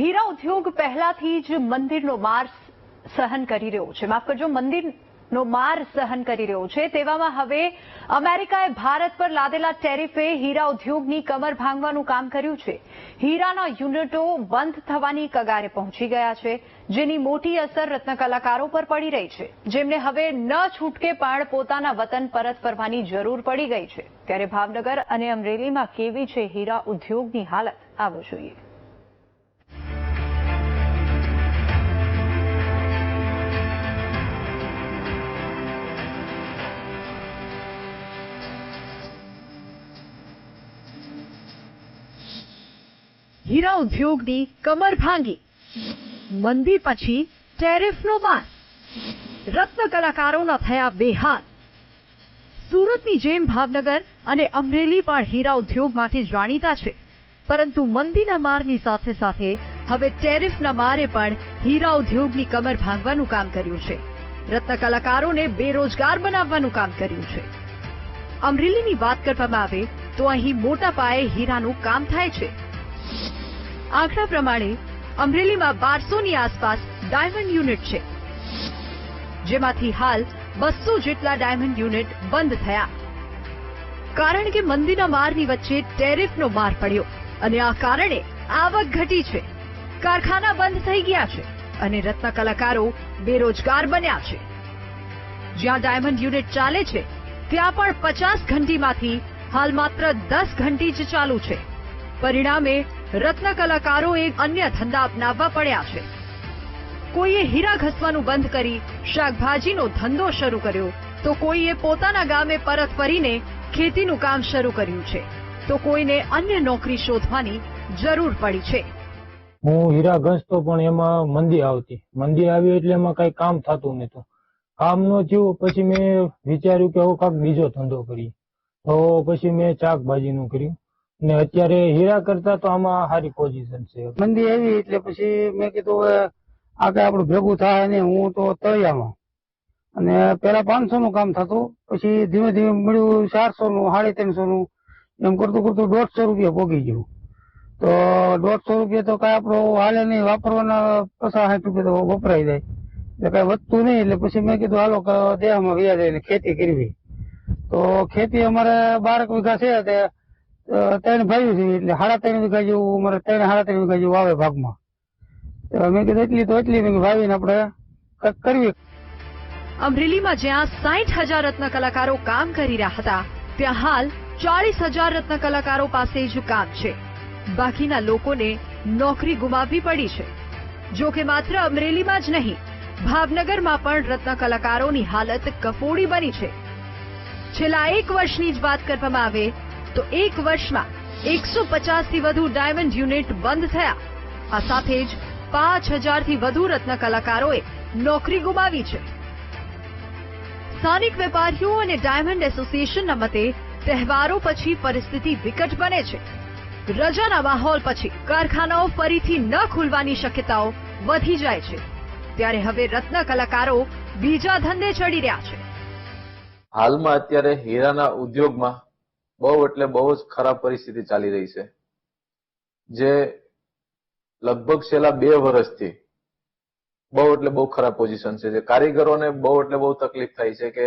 હીરા ઉદ્યોગ પહેલાથી જ મંદિરનો માર સહન કરી રહ્યો છે. માફ કરજો, મંદિરનો માર સહન કરી રહ્યો છે. તેવામાં હવે અમેરિકાએ ભારત પર લાદેલા ટેરિફે હીરા ઉદ્યોગની કમર ભાંગવાનું કામ કર્યું છે. હીરાના યુનિટો બંધ થવાની કગારે પહોંચી ગયા છે, જેની મોટી અસર રત્ન કલાકારો પર પડી રહી છે. જેમને હવે ન છૂટકે પણ પોતાના વતન પરત ફરવાની જરૂર પડી ગઈ છે. ત્યારે ભાવનગર અને અમરેલીમાં કેવી છે હીરા ઉદ્યોગની હાલત? આવો જોઈએ. હીરા ઉદ્યોગની કમર ભાંગી. મંદી પછી ટેરિફનો માર. રત્ન કલાકારોના થયા બેહાલ. સુરતની જેમ ભાવનગર અને અમરેલી પણ હીરા ઉદ્યોગ માટે જાણીતા છે. પરંતુ મંદીના મારની સાથે સાથે હવે ટેરિફના મારે પણ હીરા ઉદ્યોગની કમર ભાંગવાનું કામ કર્યું છે. રત્ન કલાકારોને બેરોજગાર બનાવવાનું કામ કર્યું છે. અમરેલીની વાત કરવામાં આવે તો અહીં મોટા પાયે હીરાનું કામ થાય છે. આંકડા પ્રમાણે અમરેલીમાં બારસોની આસપાસ ડાયમંડ યુનિટ છે. જેમાંથી હાલ બસો જેટલા ડાયમંડ યુનિટ બંધ થયા. કારણ કે મંદીના મારની વચ્ચે ટેરિફનો માર પડ્યો અને આ કારણે આવક ઘટી છે. કારખાના બંધ થઈ ગયા છે અને રત્ન કલાકારો બેરોજગાર બન્યા છે. જ્યાં ડાયમંડ યુનિટ ચાલે છે, ત્યાં પણ પચાસ ઘંટીમાંથી હાલ માત્ર દસ ઘંટી જ ચાલુ છે. પરિણામે રત્ન કલાકારોએ અન્ય ધંધા અપનાવવા પડ્યા છે. કોઈએ હીરા ઘસવાનું બંધ કરી, શાકભાજીનો ધંધો શરૂ કર્યો, તો કોઈએ પોતાના ગામે પરત ફરીને ખેતીનું કામ શરૂ કર્યું છે, તો કોઈને અન્ય નોકરી શોધવાની જરૂર પડી છે. હું હીરા ઘસતો પણ એમાં મંદી આવતી. મંદી આવી એટલે એમાં કઈ કામ થતું નતું કામ ન થયું, પછી મેં વિચાર્યું કે હવે કાંક બીજો ધંધો કરીએ. તો પછી મેં શાકભાજીનું કર્યું. ને અત્યારે હીરા કરતા તો આમાં સારી પોઝિશન છે. મંદી એવી એટલે પછી મેં કીધું આગળ આપણું ભેગું થાય ને હું તો તળિયામાં. અને પેલા પાંચસો નું કામ થતું, પછી ધીમે ધીમે મળ્યું ચારસો નું સાડી ત્રણસો નું એમ કરતું કરતું દોઢસો રૂપિયા ભોગી ગયું. તો દોઢસો રૂપિયા તો કઈ આપણો હાલે નહીં, વાપરવાના પચાસ સાઠ રૂપિયા તો વપરાઈ જાય. એટલે કઈ વધતું નહીં, એટલે પછી મેં કીધું હાલો દેહમાં વ્યાજ ખેતી કરવી. તો ખેતી અમારે બારક વીઘા છે તે ત્રણ ભાઈ છે, એટલે સાડા ત્રણ વીઘા જેવું અમારે ત્રણ સાડા ત્રણ વીઘા જેવું આવે ભાગમાં. તો મેં કીધું એટલી તો એટલી ભાવીને આપણે કંઈક અમરેલીમાં જ્યાં સાઠ હજાર રત્ન કલાકારો કામ કરી રહ્યા હતા, ત્યાં હાલ ચાલીસ હજાર રત્ન કલાકારો પાસે જ કામ છે. બાકીના લોકોને નોકરી ગુમાવવી પડી છે. જો કે માત્ર અમરેલીમાં જ નહીં, ભાવનગરમાં પણ રત્ન કલાકારોની હાલત કફોડી બની છે. છેલ્લા એક વર્ષની જ વાત કરવામાં આવે તો એક વર્ષમાં એકસો પચાસથી વધુ ડાયમંડ યુનિટ બંધ થયા. આ સાથે જ પાંચ હજારથી વધુ રત્ન કલાકારોએ નોકરી ગુમાવી છે. સ્થાનિક વેપારીઓ અને ડાયમંડ એસોસિએશનના મતે તહેવારો પછી પરિસ્થિતિ વિકટ બને છે. રજાના માહોલ પછી કારખાનાઓ ફરીથી ન ખુલવાની શક્યતાઓ વધી જાય છે. ત્યારે હવે રત્ન કલાકારો બીજા ધંધે ચડી રહ્યા છે. હાલમાં અત્યારે હીરાના ઉદ્યોગમાં બહુ એટલે બહુ જ ખરાબ પરિસ્થિતિ ચાલી રહી છે. જે લગભગ છેલ્લા બે વર્ષથી બહુ એટલે બહુ ખરાબ પોઝિશન છે. જે કારીગરોને બહુ એટલે બહુ તકલીફ થાય છે કે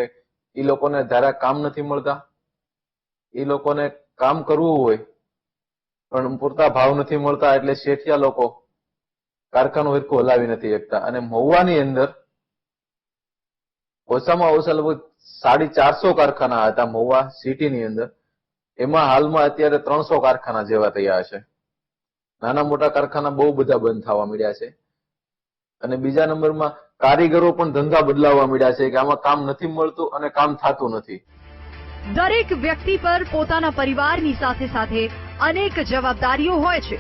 એ લોકોને ધારા કામ નથી મળતા. એ લોકોને કામ કરવું હોય, પણ પૂરતા ભાવ નથી મળતા એટલે શેઠિયા લોકો કારખાનું હિરકું હલાવી નથી શકતા. અને મહુવાની અંદર ઓછામાં ઓછા લગભગ સાડી ચારસો કારખાના હતા મહુવા સિટીની અંદર. એમાં હાલમાં અત્યારે ત્રણસો કારખાના જેવા થયા છે. નાના મોટા કારખાના બહુ બધા બંધ થવા મળ્યા છે. અને બીજા નંબરમાં કારીગરો પણ ધંધા બદલાવવા મળ્યા છે કે આમાં કામ નથી મળતું અને કામ થતું નથી. દરેક વ્યક્તિ પર પોતાના પરિવારની સાથે સાથે અનેક જવાબદારીઓ હોય છે.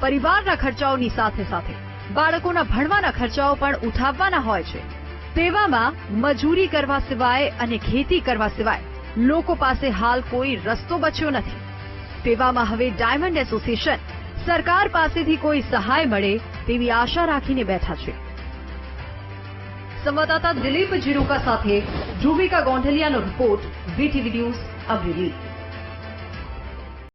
પરિવારના ખર્ચાઓની સાથે સાથે બાળકોના ભણવાના ખર્ચાઓ પણ ઉઠાવવાના હોય છે. તેવામાં મજૂરી કરવા સિવાય અને ખેતી કરવા સિવાય લોકો પાસે હાલ કોઈ રસ્તો બચ્યો નથી. તેવામાં હવે ડાયમંડ એસોસિએશન સરકાર પાસેથી કોઈ સહાય મળે તેવી આશા રાખીને બેઠા છે. સંવાદદાતા દિલીપ જીરુકા સાથે ધ્રુવિકા ગોંઢલિયાનો રિપોર્ટ બીટીવી ન્યૂઝ અમરેલી.